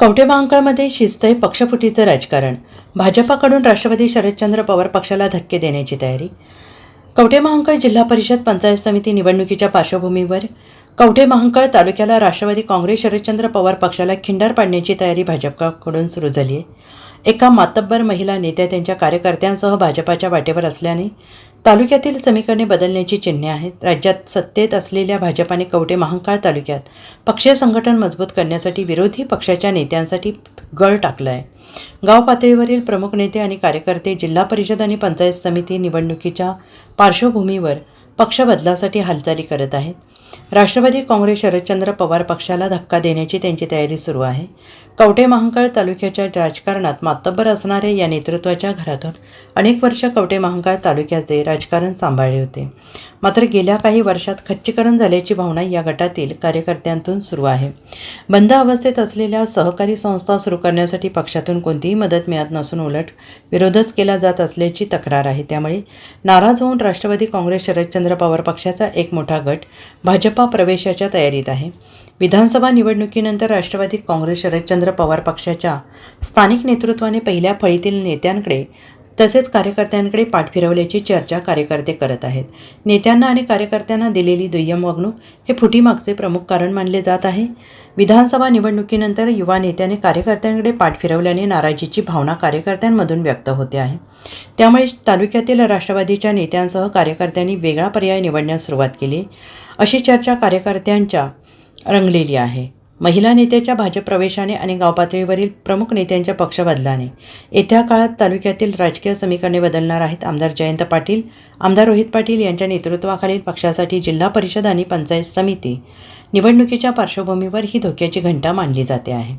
कवठे महांकाळमध्ये शिस्तय पक्षफुटीचं राजकारण. भाजपाकडून राष्ट्रवादी शरदचंद्र पवार पक्षाला धक्के देण्याची तयारी. कवठे महांकाळ जिल्हा परिषद पंचायत समिती निवडणुकीच्या पार्श्वभूमीवर कवठे महांकाळ तालुक्याला राष्ट्रवादी काँग्रेस शरदचंद्र पवार पक्षाला खिंडार पाडण्याची तयारी भाजपकडून सुरू झाली आहे एका मातब्बर महिला नेत्या त्यांच्या कार्यकर्त्यांसह भाजपाच्या वाटेवर असल्याने तालुक्यातील समीकरणे बदलण्याची चिन्हे आहेत. राज्यात सत्तेत असलेल्या भाजपाने कवटे महांकाळ तालुक्यात पक्षीय संघटन मजबूत करण्यासाठी विरोधी पक्षाच्या नेत्यांसाठी गळ टाकला आहे गाव पातळीवरील प्रमुख नेते आणि कार्यकर्ते जिल्हा परिषद आणि पंचायत समिती निवडणुकीच्या पार्श्वभूमीवर पक्ष बदलासाठी हालचाली करत आहेत. राष्ट्रवादी काँग्रेस शरदचंद्र पवार पक्षाला धक्का देण्याची त्यांची तयारी सुरू आहे. कवठे महांकाळ तालुक्याच्या राजकारणात मातब्बर असणाऱ्या या नेतृत्वाच्या घरातून अनेक वर्ष कवठे महांकाळ तालुक्याचे राजकारण सांभाळले होते. मात्र गेल्या काही वर्षात खच्चीकरण झाल्याची भावना या गटातील कार्यकर्त्यांतून सुरू आहे. बंद अवस्थेत असलेल्या सहकारी संस्था सुरू करण्यासाठी पक्षातून कोणतीही मदत मिळत नसून उलट विरोधच केला जात असल्याची तक्रार आहे. त्यामुळे नाराज होऊन राष्ट्रवादी काँग्रेस शरदचंद्र पवार पक्षाचा एक मोठा गट भाजप प्रवेशाच्या तयारीत आहे. विधानसभा निवडणुकीनंतर राष्ट्रवादी काँग्रेस शरदचंद्र पवार पक्षाच्या स्थानिक नेतृत्वाने पहिल्या फळीतील नेत्यांकडे तसेच कार्यकर्त्यांकडे पाठ फिरवल्याची चर्चा कार्यकर्ते करत आहेत. नेत्यांना आणि कार्यकर्त्यांना दिलेली दुय्यम वागणूक हे फुटीमागचे प्रमुख कारण मानले जात आहे. विधानसभा निवडणुकीनंतर युवा नेत्याने कार्यकर्त्यांकडे पाठ फिरवल्याने नाराजीची भावना कार्यकर्त्यांमधून व्यक्त होते आहे. त्यामुळे तालुक्यातील राष्ट्रवादीच्या नेत्यांसह कार्यकर्त्यांनी वेगळा पर्याय निवडण्यास सुरुवात केली. अशी चर्चा कार्यकर्त्यांच्या रंगलेली आहे. महिला नेत्याच्या भाजप प्रवेशाने आणि गावपातळीवरील प्रमुख नेत्यांच्या पक्ष बदलाने. येत्या काळात तालुक्यातील राजकीय समीकरणे बदलणार आहेत आमदार जयंत पाटील आमदार रोहित पाटील यांच्या नेतृत्वाखालील पक्षासाठी जिल्हा परिषद आणि पंचायत समिती. निवडणुकीच्या पार्श्वभूमीवर ही धोक्याची घंटा मानली जाते आहे.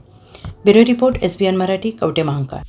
Bureau report S B N Marathi Kavathe Mahankal.